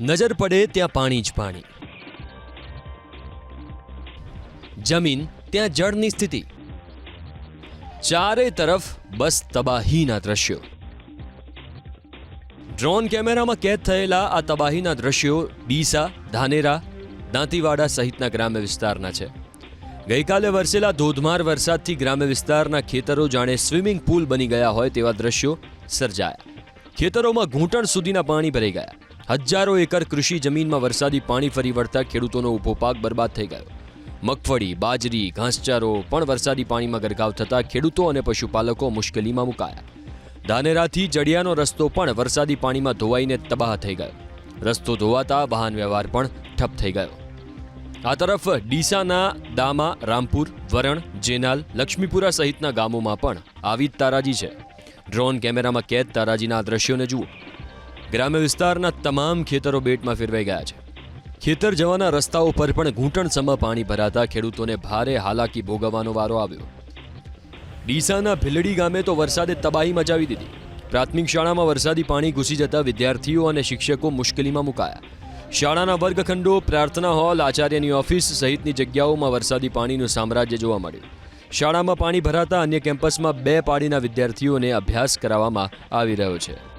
નજર પડે ત્યાં પાણી જ પાણી. જમીન, ત્યાં જળની સ્થિતિ. ચારે તરફ બસ તબાહીના દ્રશ્યો. ડ્રોન કેમેરામાં કેદ થયેલા આ તબાહીના દ્રશ્યો ડીસા, ધાનેરા, દાંતીવાડા સહિતના ગ્રામ્ય વિસ્તારના છે. ગઈકાલે વરસેલા ધોધમાર વરસાદથી ગ્રામ્ય વિસ્તારના ખેતરો જાણે સ્વિમિંગ પુલ બની ગયા હોય તેવા દ્રશ્યો સર્જાયા. ખેતરોમાં ઘૂંટણ સુધીના પાણી ભરાઈ ગયા. હજારો એકર કૃષિ જમીનમાં વરસાદી પાણી ફરી વળતા ખેડૂતોનો ઊભો પાક બરબાદ થઈ ગયો. મગફળી, બાજરી, ઘાસચારો પણ વરસાદી પાણીમાં ગરકાવ થતા ખેડૂતો અને પશુપાલકો મુશ્કેલીમાં મુકાયા. ધાનેરાથી જડિયાનો રસ્તો પણ વરસાદી પાણીમાં ધોવાઈને તબાહ થઈ ગયો. રસ્તો ધોવાતા વાહન વ્યવહાર પણ ઠપ થઈ ગયો. આ તરફ ડીસાના દામા, રામપુર, વરણ, જેનાલ, લક્ષ્મીપુરા સહિતના ગામોમાં પણ આવી જ તારાજી છે. ડ્રોન કેમેરામાં કેદ તારાજીના દ્રશ્યોને જુઓ. ગ્રામ્ય વિસ્તારના તમામ ખેતરો બેટમાં ફેરવાઈ ગયા છે. ખેતર જવાના રસ્તાઓ પર પણ ઘૂંટણ સમ પાણી ભરાતા ખેડૂતોને ભારે હાલાકી ભોગવવાનો વારો આવ્યો. ડીસાના ભીલડી ગામે તો વરસાદે તબાહી મચાવી દીધી. પ્રાથમિક શાળામાં વરસાદી પાણી ઘૂસી જતા વિદ્યાર્થીઓ અને શિક્ષકો મુશ્કેલીમાં મુકાયા. શાળાના વર્ગખંડો, પ્રાર્થના હોલ, આચાર્યની ઓફિસ સહિતની જગ્યાઓમાં વરસાદી પાણીનું સામ્રાજ્ય જોવા મળ્યું. શાળામાં પાણી ભરાતા અન્ય કેમ્પસમાં બે પાડીના વિદ્યાર્થીઓને અભ્યાસ કરાવવામાં આવી રહ્યો છે.